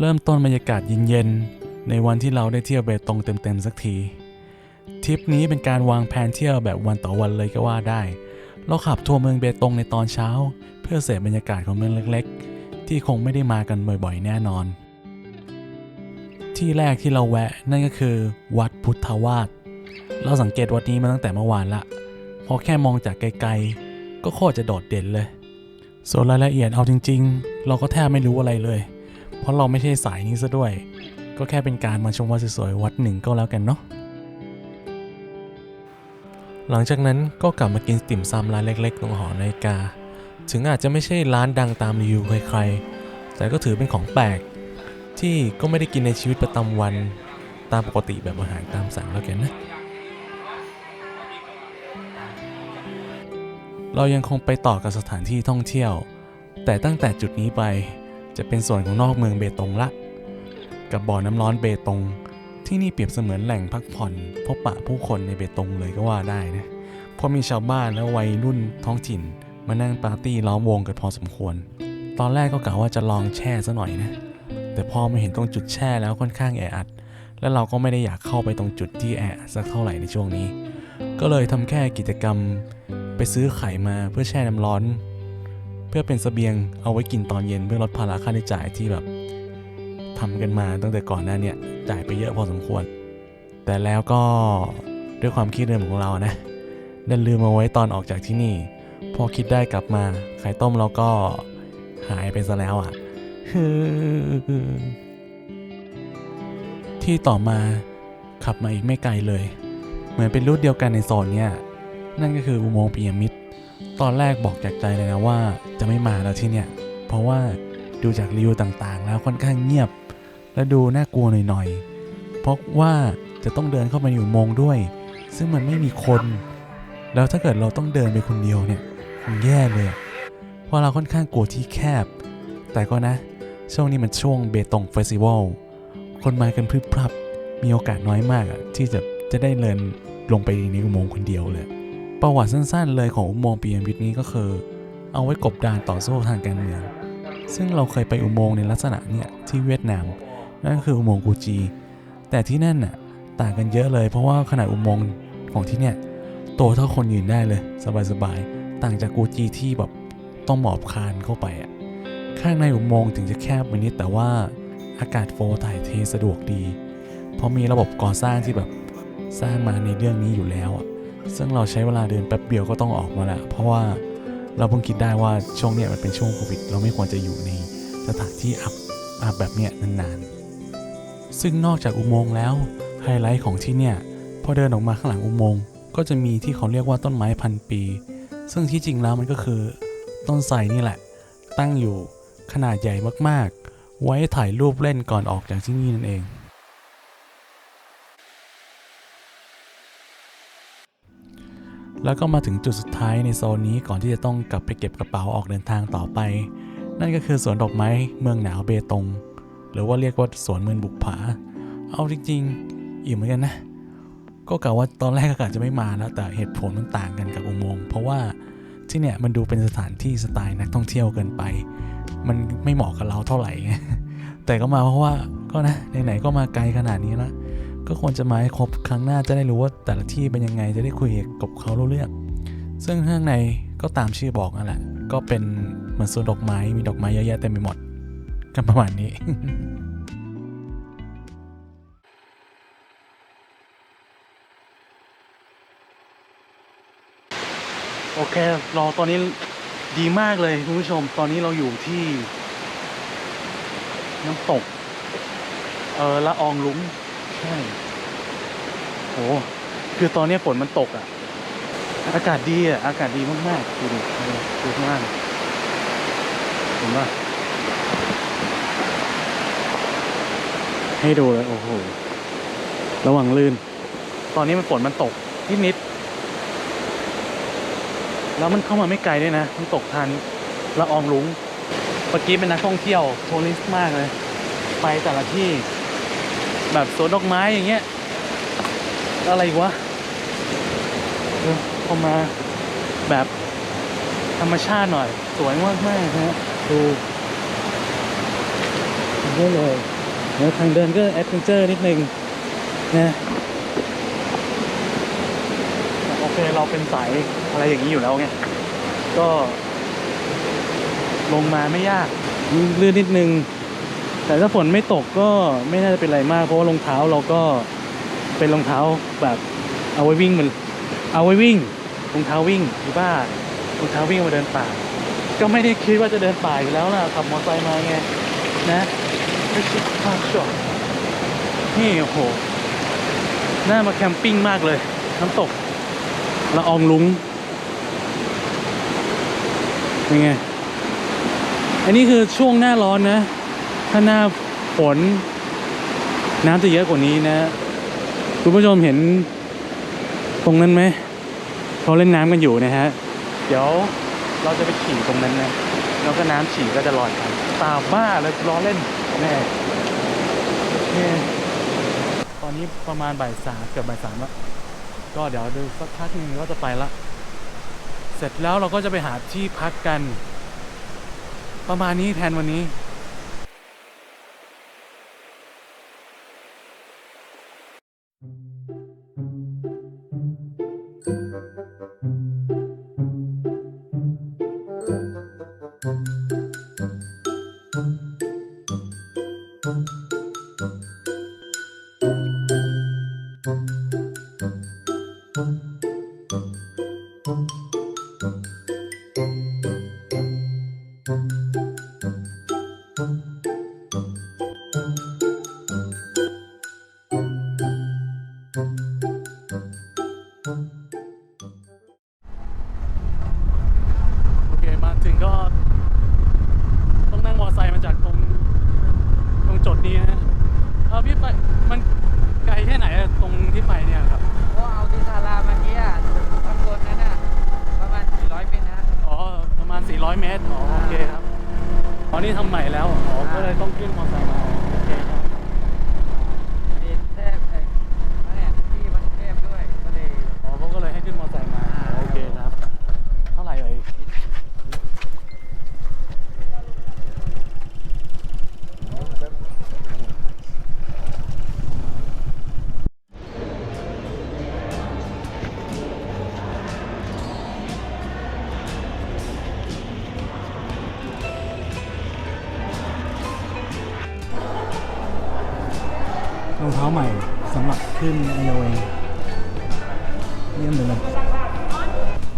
เริ่มต้นบรรยากาศเย็นๆ ในวันที่เราได้เที่ยวเบตงเต็มๆสักทีทริปนี้เป็นการวางแผนเที่ยวแบบวันต่อวันเลยก็ว่าได้ เราขับทัวร์เมืองเบตงในตอนเช้า เพื่อเสพบรรยากาศของเมืองเล็กๆ ที่คงไม่ได้มากันบ่อยๆ แน่นอน ที่แรกที่เราแวะนั่นก็คือ วัดพุทธวาสเราสังเกตวัดนี้มาตั้งแต่เมื่อวานละเพราะแค่มองจากไกลๆ ก็โคตรจะโดดเด่นเลย ส่วนรายละเอียดเอาจริง ๆ เราก็แทบไม่รู้อะไรเลย เพราะเราไม่ใช่สายนี้ซะด้วย ก็แค่เป็นการมาชมวัดสวยๆวัดหนึ่งก็แล้วกันเนาะหลังจากนั้นก็กลับมากินติ่มซำร้านเล็กๆตรงหอนาฬิกา ถึงอาจจะไม่ใช่ร้านดังตามรีวิวใครๆ แต่ก็ถือเป็นของแปลก ที่ก็ไม่ได้กินในชีวิตประจำวันตามปกติแบบอาหารตามสั่งแล้วกันนะ เรายังคงไปต่อกับสถานที่ท่องเที่ยว แต่ตั้งแต่จุดนี้ไป จะเป็นส่วนของนอกเมืองเบตงละ กับบ่อน้ำร้อนเบตง ที่นี่เปรียบเสมือนแหล่งพักผ่อน พบปะผู้คนในเบตงเลยก็ว่าได้นะเพราะมีชาวบ้านและวัยรุ่นท้องถิ่น มานั่งปาร์ตี้ล้อมวงกันพอสมควร ตอนแรกก็กะว่าจะลองแช่ซะหน่อยนะ แต่พอมาเห็นตรงจุดแช่แล้วค่อนข้างแออัด และเราก็ไม่ได้อยากเข้าไปตรงจุดที่แออัดสักเท่าไหร่ในช่วงนี้ ก็เลยทำแค่กิจกรรมไปซื้อไข่มาเพื่อแช่น้ำร้อน เพื่อเป็นเสบียงเอาไว้กินตอนเย็นเพื่อลดภาระค่าใช้จ่ายที่แบบทำกันมาตั้งแต่ก่อนหน้าเนี่ยจ่ายไปเยอะพอสมควร แต่แล้วก็ด้วยความคิดเดิมของเรานะดันลืมเอาไว้ตอนออกจากที่นี่ พอคิดได้กลับมาไข่ต้มเราก็หายไปซะแล้วอะที่ต่อมาขับมาอีกไม่ไกลเลย เหมือนเป็นรูทเดียวกันในโซนเนี่ยนั่นก็คืออุโมงค์ปียมิตร ตอนแรกบอกจากใจเลยนะว่าจะไม่มาแล้วที่เนี่ย เพราะว่าดูจากรีวิวต่างๆ แล้วค่อนข้างเงียบ และดูน่ากลัวหน่อยๆ เพราะว่าจะต้องเดินเข้าไปในอุโมงค์ด้วย ซึ่งมันไม่มีคน แล้วถ้าเกิดเราต้องเดินไปคนเดียวเนี่ยมันแย่เลย เพราะเราค่อนข้างกลัวที่แคบ แต่ก็นะ ช่วงนี้มันช่วงเบตงเฟสติวัล คนมากันพรึบพรับ มีโอกาสน้อยมากที่จะจะได้เดินลงไปในอุโมงค์คนเดียวเลย ประวัติสั้นๆ เลยของอุโมงค์ปียมิตรนี้ก็คือ เอาไว้กบดานต่อสู้ทางการเมือง ซึ่งเราเคยไปอุโมงค์ในลักษณะเนี่ยที่เวียดนาม นั่นคืออุโมงค์กูจี แต่ที่นั่นน่ะต่างกันเยอะเลย เพราะว่าขนาดอุโมงค์ของที่เนี่ยโตเท่าคนยืนได้เลย สบายๆ ต่างจากกูจีที่แบบต้องหมอบคานเข้าไปอะ ข้างในอุโมงค์ถึงจะแคบไปนิดแต่ว่าอากาศโฟถ่ายเทสะดวกดี เพราะมีระบบก่อสร้างที่แบบสร้างมาในเรื่องนี้อยู่แล้วอะ ซึ่งเราใช้เวลาเดินแป๊บเดียวก็ต้องออกมาแล้วเพราะว่าเราเพิ่งคิดได้ว่าช่วงเนี้ยมันเป็นช่วงโควิด เราไม่ควรจะอยู่ในสถานที่อับอับแบบเนี้ยนานๆ ซึ่งนอกจากอุโมงค์แล้วไฮไลท์ของที่เนี่ยพอเดินออกมาข้างหลังอุโมงค์ก็จะมีที่เขาเรียกว่าต้นไม้พันปี ซึ่งที่จริงแล้วมันก็คือต้นไทรนี่แหละ ตั้งอยู่ขนาดใหญ่มากๆ ไว้ถ่ายรูปเล่นก่อนออกจากที่นี่นั่นเอง แล้วก็มาถึงจุดสุดท้ายในโซนนี้ก่อนที่จะต้องกลับไปเก็บกระเป๋าออกเดินทางต่อไป นั่นก็คือสวนดอกไม้เมืองหนาวเบตง หรือว่าเรียกว่าสวนเมืองบุกผา เอาจริงๆอิ่มเหมือนกันนะ ก็กะว่าตอนแรกก็กะจะไม่มาแล้วแต่เหตุผลมันต่างกันกับอุโมงค์เพราะว่าที่เนี่ยมันดูเป็นสถานที่สไตล์นักท่องเที่ยวเกินไป มันไม่เหมาะกับเราเท่าไหร่แต่ก็มาเพราะว่าก็นะไหนๆก็มาไกลขนาดนี้ละ ก็ควรจะมาให้ครบครั้งหน้าจะได้รู้ว่าแต่ละที่เป็นยังไงจะได้คุยกับเขารู้เรื่อง ซึ่งข้างในก็ตามชื่อบอกนั่นแหละ ก็เป็นเหมือนสวนดอกไม้มีดอกไม้เยอะแยะเต็มไปหมดกันประมาณนี้โอเครอตอนนี้ดีมากเลยคุณผู้ชม ตอนนี้เราอยู่ที่ น้ำตก เออละอองลุ้ง ใช่โหคือตอนนี้ฝนมันตกอะ อากาศดีอะ อากาศดีมากๆดูดิดูดูข้างล่างเห็นป่ะให้ดูเลย โอ้โห ระวังลื่น ตอนนี้มันฝนมันตกนิดนิด แล้วมันเข้ามาไม่ไกลด้วยนะ มันตกทานละอองลุงเมื่อกี้เป็นนักท่องเที่ยวทัวริสต์มากเลย ไปแต่ละที่ แบบสวนดอกไม้อย่างเงี้ย อะไรวะพอมาแบบธรรมชาติหน่อย สวยมากมากฮะดูอื้อหืได้เลยแล้วทางเดินก็แอดเวนเจอร์นิดนึงนะโอเคเราเป็นสายอะไรอย่างนี้อยู่แล้วไง ก็ลงมาไม่ยากลื่นนิดนึง แต่ถ้าฝนไม่ตกก็ไม่น่าจะเป็นไรมาก เพราะว่ารองเท้าเราก็เป็นรองเท้าแบบเอาไว้วิ่งมันเอาไว้วิ่งรองเท้าวิ่งที่บ้านรองเท้าวิ่งมาเดินป่า ก็ไม่ได้คิดว่าจะเดินป่าอยู่แล้วล่ะขับมอเตอร์ไซค์มาไงนะไม่คิดภาพจอดนี่โอ้โหน่ามาแคมปิ้งมากเลยน้ำตกละอองลุงเป็นไง อันนี้คือช่วงหน้าร้อนนะ ถ้าหน้าฝนน้ำจะเยอะกว่านี้นะคุณผู้ชมเห็นตรงนั้นไหมเขาเล่นน้ำกันอยู่นะฮะ เดี๋ยวเราจะไปขี่ตรงนั้นนะแล้วก็น้ำฉี่ก็จะลอยไปตาบ้าเลยล้อเล่นแน่ตอนนี้ประมาณบ่ายสามเกือบบ่ายสามแล้วก็เดี๋ยวดูสักพักหนึงก็จะไปละ เสร็จแล้วเราก็จะไปหาที่พักกัน ประมาณนี้แทนวันนี้ โขึ้นไอโอเองเยี่ยมเลย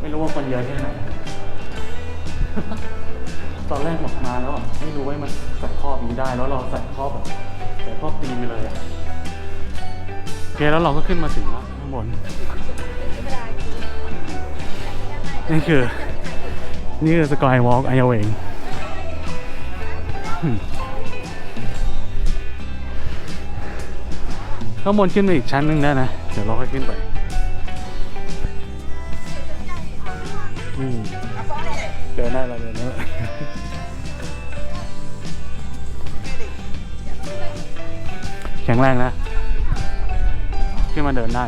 ไม่รู้ว่าคนเยอะแค่ไหน ตอนแรกบอกมาแล้วอะไม่รู้ว่ามันใส่ครอบนี้ได้ แล้วเราใส่ครอบแบบใส่ครอบตีนไปเลยอะโอเคแล้วเราก็ขึ้นมาถึงแล้วข้างบน นี่คือ นี่คือสกายวอล์กไอโอเอง ข้างบนขึ้นไปอีกชั้นหนึ่งได้นะ เดี๋ยวเราค่อยขึ้นไปอืมเดินได้แล้วเดินได้แล้วแข็งแรงนะ ขึ้นมาเดินได้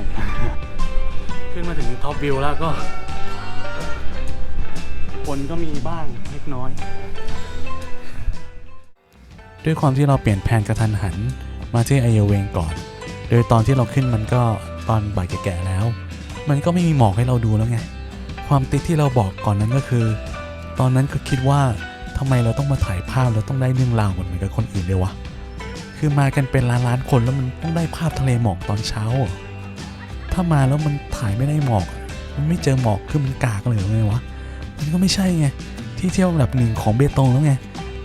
ขึ้นมาถึงท็อปวิวแล้วก็คนก็มีบ้างเล็กน้อย ด้วยความที่เราเปลี่ยนแผนกระทันหัน มาที่ไอเยเวงก่อน โดยตอนที่เราขึ้นมันก็ตอนบ่ายแก่ๆแล้ว มันก็ไม่มีหมอกให้เราดูแล้วไง ความติดที่เราบอกก่อนนั้นก็คือ ตอนนั้นก็คิดว่าทำไมเราต้องมาถ่ายภาพเราต้องได้เรื่องราวเหมือนกับคนอื่นเลยวะ คือมากันเป็นล้านล้านคนแล้วมันต้องได้ภาพทะเลหมอกตอนเช้า ถ้ามาแล้วมันถ่ายไม่ได้หมอก มันไม่เจอหมอกคือมันกากเลยไงวะ มันก็ไม่ใช่ไง ที่เที่ยวอันดับหนึ่งของเบตงแล้วไง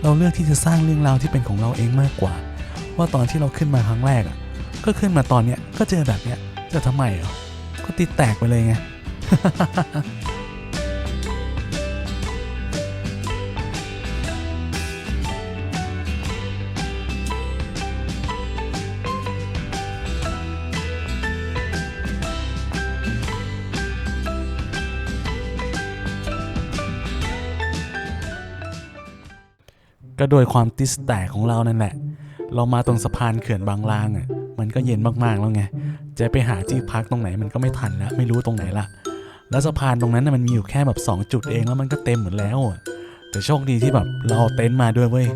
เราเลือกที่จะสร้างเรื่องราวที่เป็นของเราเองมากกว่า ว่าตอนที่เราขึ้นมาครั้งแรกอะ ก็ขึ้นมาตอนเนี้ยก็เจอแบบเนี้ยจะทำไมอะก็ติดแตกไปเลยไงก็โดยความติสแตกของเรานั่นแหละ เรามาตรงสะพานเขื่อนบางลางอะ มันก็เย็นมากๆแล้วไง จะไปหาที่พักตรงไหนมันก็ไม่ทันแล้ว ไม่รู้ตรงไหนละแล้วสะพานตรงนั้นนะมันมีอยู่แค่แบบ 2 จุดเองแล้วมันก็เต็มหมดแล้วอะแต่โชคดีที่แบบเราเอาเต็นท์มาด้วยเว้ย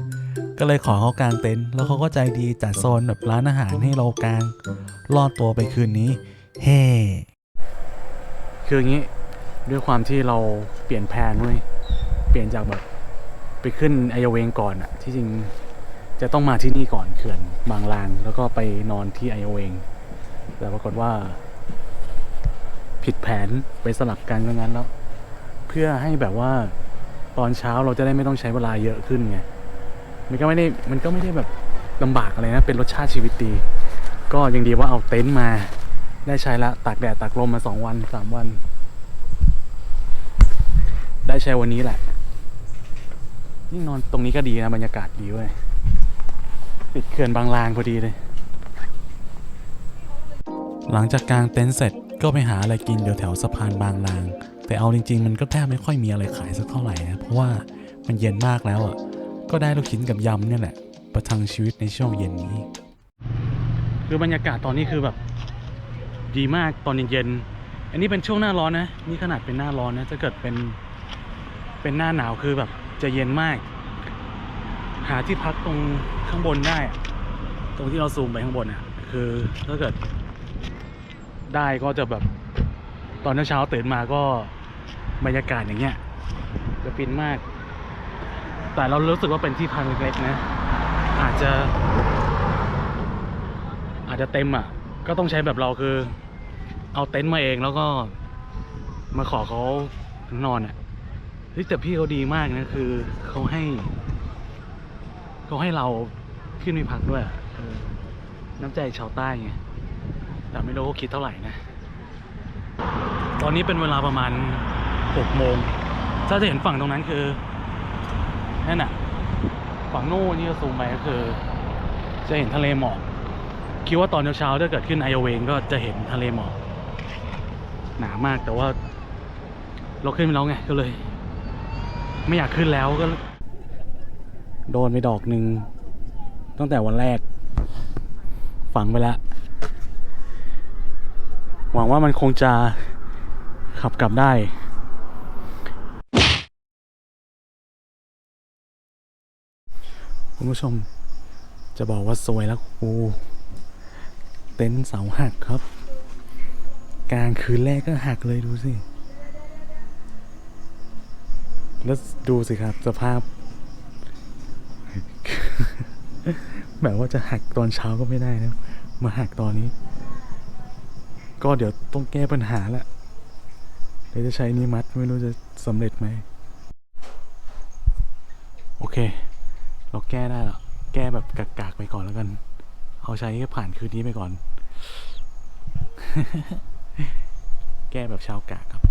ก็เลยขอเขากางเต็นท์แล้วเขาก็ใจดีจัดโซนแบบร้านอาหารให้เรากางรอดตัวไปคืนนี้ เฮ้คืออย่างนี้ด้วยความที่เราเปลี่ยนแผนเว้ยเปลี่ยนจากแบบไปขึ้นไอโยเวงก่อนอะที่จริง จะต้องมาที่นี่ก่อนเขื่อนบางลาง แล้วก็ไปนอนที่ไอโยเวงแต่ปรากฏว่า ผิดแผนไปสลับกันงั้นแล้ว เพื่อให้แบบว่าตอนเช้าเราจะได้ไม่ต้องใช้เวลาเยอะขึ้นไงมันก็ไม่ได้มันก็ไม่ได้แบบลำบากอะไรนะ เป็นรสชาติชีวิตดี ก็ยังดีว่าเอาเต็นท์มาได้ใช้ละตากแดดตากลมมาสองวันสามวัน ได้ใช้วันนี้แหละยิ่งนอนตรงนี้ก็ดีนะบรรยากาศดีเว้ย ติดเขื่อนบางลางพอดีเลย หลังจากกางเต็นท์เสร็จก็ไปหาอะไรกินเดี๋ยวแถวสะพานบางลาง แต่เอาจริง ๆ มันก็แทบไม่ค่อยมีอะไรขายสักเท่าไหร่นะเพราะว่ามันเย็นมากแล้วอะก็ได้ลูกชิ้นกับยำเนี่ยแหละ ประทังชีวิตในช่วงเย็นนี้ คือบรรยากาศตอนนี้คือแบบดีมากตอนเย็นๆอันนี้เป็นช่วงหน้าร้อนนะ นี่ขนาดเป็นหน้าร้อนนะถ้าเกิดเป็นเป็นหน้าหนาวคือแบบจะเย็นมาก หาที่พักตรงข้างบนได้ ตรงที่เราซูมไปข้างบนอะคือถ้าเกิด ได้ก็จะแบบตอนเช้าตื่นมาก็บรรยากาศอย่างเงี้ย จะฟินมาก แต่เรารู้สึกว่าเป็นที่พักเล็กๆนะ อาจจะ อาจจะเต็มอะ ก็ต้องใช้แบบเราคือ เอาเต็นท์มาเองแล้วก็มาขอเขานอนอะเฮ้ยแต่พี่เขาดีมากนะคือเขาให้ เขาให้เราขึ้นไปพักด้วยน้ำใจชาวใต้ไงแต่ไม่รู้ว่าคิดเท่าไหร่นะ ตอนนี้เป็นเวลาประมาณ6โมงถ้าจะเห็นฝั่งตรงนั้นคือนั่นน่ะ ฝั่งโน้นที่เราซูมไปก็คือ จะเห็นทะเลหมอกคิดว่าตอนเช้าๆถ้าเกิดขึ้นไอโอเวงก็จะเห็นทะเลหมอกหนามากแต่ว่า เราขึ้นไปแล้วไงก็เลย ไม่อยากขึ้นแล้วก็ โดนไปดอกหนึ่งตั้งแต่วันแรก ฝังไปแล้วหวังว่ามันคงจะขับกลับได้คุณผู้ชมจะบอกว่าสวยแล้วกูเต็นท์เสาหักครับ กลางคืนแรกก็หักเลยดูสิ แล้วดูสิครับสภาพ แบบว่าจะหักตอนเช้าก็ไม่ได้นะ มาหักตอนนี้ ก็เดี๋ยวต้องแก้ปัญหาละเดี๋ยวจะใช้นี่มัดไม่รู้จะสำเร็จไหม โอเค เราแก้ได้แล้วแก้แบบกากๆไปก่อนแล้วกัน เอาใช้แค่ผ่านคืนนี้ไปก่อน แก้แบบชาวกากครับ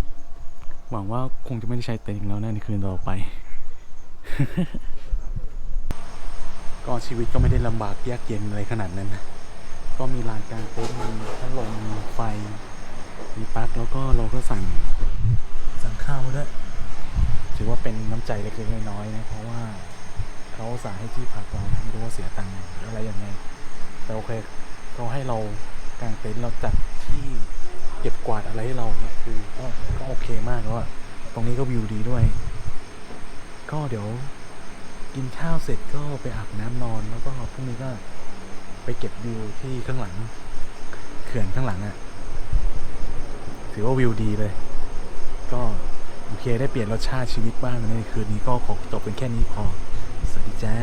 หวังว่าคงจะไม่ได้ใช้เต็นท์แล้วนะในคืนต่อไป ก็ชีวิตก็ไม่ได้ลำบากยากเย็นอะไรขนาดนั้นนะก็มีลานกลางเต็นท์มีพัดลมมีไฟ มีปลั๊กแล้วก็เราก็สั่งสั่งข้าวมาด้วยถือว่าเป็นน้ำใจเล็กๆน้อยๆนะเพราะว่าเขาอุตสาห์ให้ที่พักเรานะไม่รู้ว่าเสียตังค์หรืออะไรยังไง แต่โอเคเขาให้เรากางเต็นท์เราจัดที่เก็บกวาดอะไรให้เราเนี่ยคือก็ก็โอเคมากแล้วอะตรงนี้ก็วิวดีด้วย ก็เดี๋ยว กินข้าวเสร็จก็ไปอาบน้ำนอนแล้วก็พรุ่งนี้ก็ไปเก็บวิวที่ข้างหลัง เขื่อนข้างหลังอะถือว่าวิวดีเลย ก็โอเคได้เปลี่ยนรสชาติชีวิตบ้างในคืนนี้ก็ขอจบเป็นแค่นี้พอ สวัสดีจ้า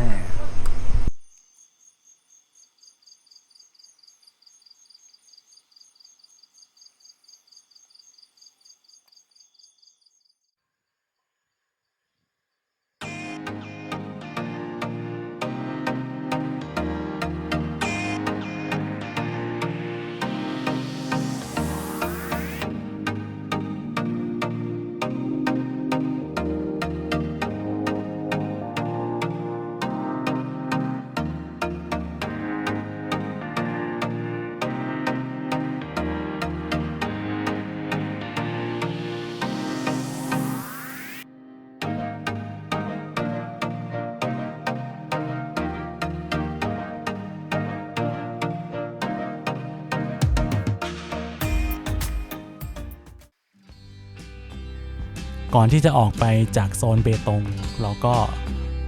ก่อนที่จะออกไปจากโซนเบตง เราก็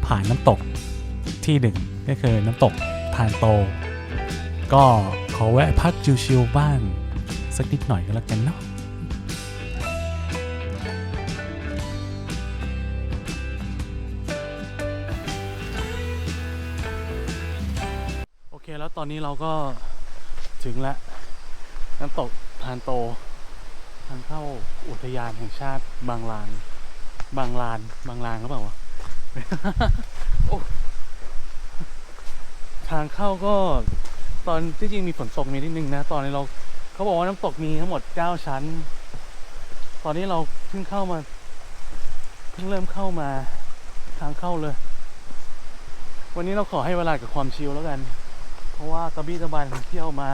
ผ่านน้ำตกที่หนึ่งก็คือน้ำตกทานโต ก็ขอแวะพักชิวๆบ้าง สักนิดหน่อยก็แล้วกันเนาะโอเคแล้วตอนนี้เราก็ถึงแล้วน้ำตกทานโต ทางเข้าอุทยานแห่งชาติบางลาน บางลาน บางลานหรือเปล่าวะโอ้ทางเข้าก็ตอนที่จริงมีฝนตกมีนิดนึงนะ ตอนนี้เราเขาบอกว่าน้ำตกมีทั้งหมด9ชั้น ตอนนี้เราเพิ่งเข้ามาเพิ่งเริ่มเข้ามาทางเข้าเลย วันนี้เราขอให้เวลากับความชิลแล้วกัน เพราะว่ากระบี้กระบานเที่ยวมา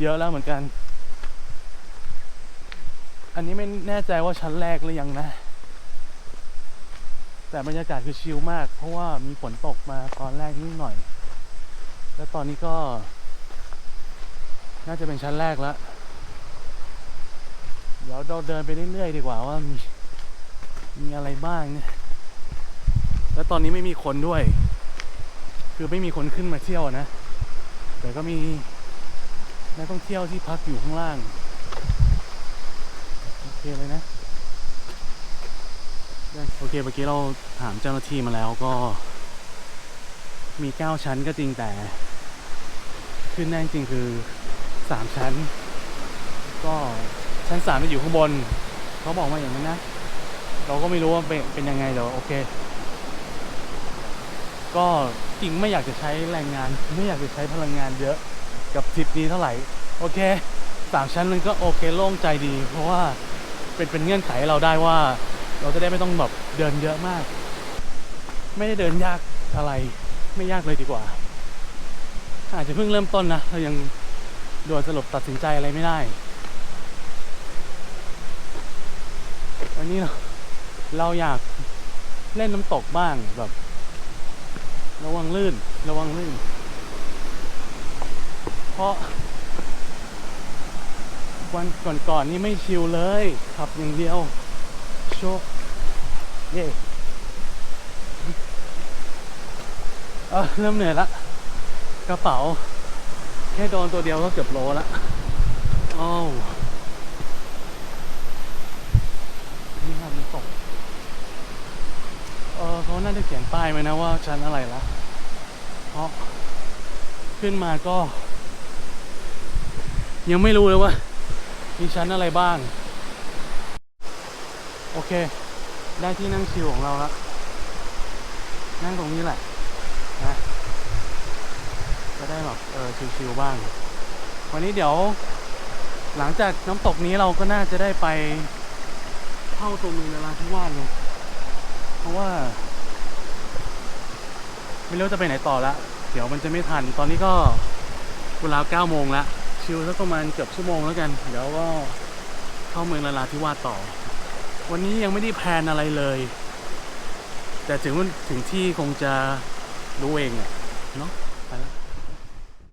เยอะแล้วเหมือนกัน อันนี้ไม่แน่ใจว่าชั้นแรกหรือยังนะ แต่บรรยากาศคือชิลมาก เพราะว่ามีฝนตกมาตอนแรกนิดหน่อย แล้วตอนนี้ก็ น่าจะเป็นชั้นแรกแล้วเดี๋ยวเราเดินไปเรื่อยๆดีกว่าว่ามีมีอะไรบ้างเนี่ย แล้วตอนนี้ไม่มีคนด้วย คือไม่มีคนขึ้นมาเที่ยวนะ แต่ก็มีนักท่องเที่ยวที่พักอยู่ข้างล่าง เคเลยนะได้โอเคเมื่อกี้เราถามเจ้าหน้าที่มาแล้วก็ มีเก้าชั้นก็จริงแต่ ขึ้นได้จริงคือสามชั้น ก็ชั้นสามจะอยู่ข้างบน เขาบอกมาอย่างนั้นนะ เราก็ไม่รู้ว่าเป็นเป็นยังไงเดี๋ยวโอเค ก็จริงไม่อยากจะใช้แรงงาน ไม่อยากจะใช้พลังงานเยอะกับทริปนี้เท่าไหร่ โอเคสามชั้นมันก็โอเคโล่งใจดี เพราะว่า เป็นเป็นเงื่อนไขให้เราได้ว่า เราจะได้ไม่ต้องแบบเดินเยอะมาก ไม่ได้เดินยากอะไร ไม่ยากเลยดีกว่า อาจจะเพิ่งเริ่มต้นนะเรายังด่วนสรุปตัดสินใจอะไรไม่ได้วันนี้เราเราอยากเล่นน้ำตกบ้างแบบ ระวังลื่น ระวังลื่น เพราะ วันก่อนๆนี่ไม่ชิลเลยขับอย่างเดียว โชคเย่เออเริ่มเหนื่อยละ กระเป๋า แค่โดนตัวเดียวก็เกือบโลละอ้าวนี่ครับน้ำตกเออเขาน่าจะเขียนป้ายไว้นะว่าชั้นอะไรละเพราะขึ้นมาก็ ยังไม่รู้เลยว่า มีชั้นอะไรบ้าง โอเค ได้ที่นั่งชิลของเราแล้วนั่งตรงนี้แหละนะจะได้แบบเออชิลๆบ้าง วันนี้เดี๋ยว หลังจากน้ำตกนี้เราก็น่าจะได้ไปเข้าตรงเมืองนราธิวาสเลย เพราะว่า ไม่รู้จะไปไหนต่อละ เดี๋ยวมันจะไม่ทัน ตอนนี้ก็เวลา9โมงละ ชิลสักประมาณเกือบชั่วโมงแล้วกัน เดี๋ยวก็เข้าเมืองลาลาธิวาสต่อ วันนี้ยังไม่ได้แพลนอะไรเลย แต่ถึงถึงที่คงจะรู้เองอะเนาะ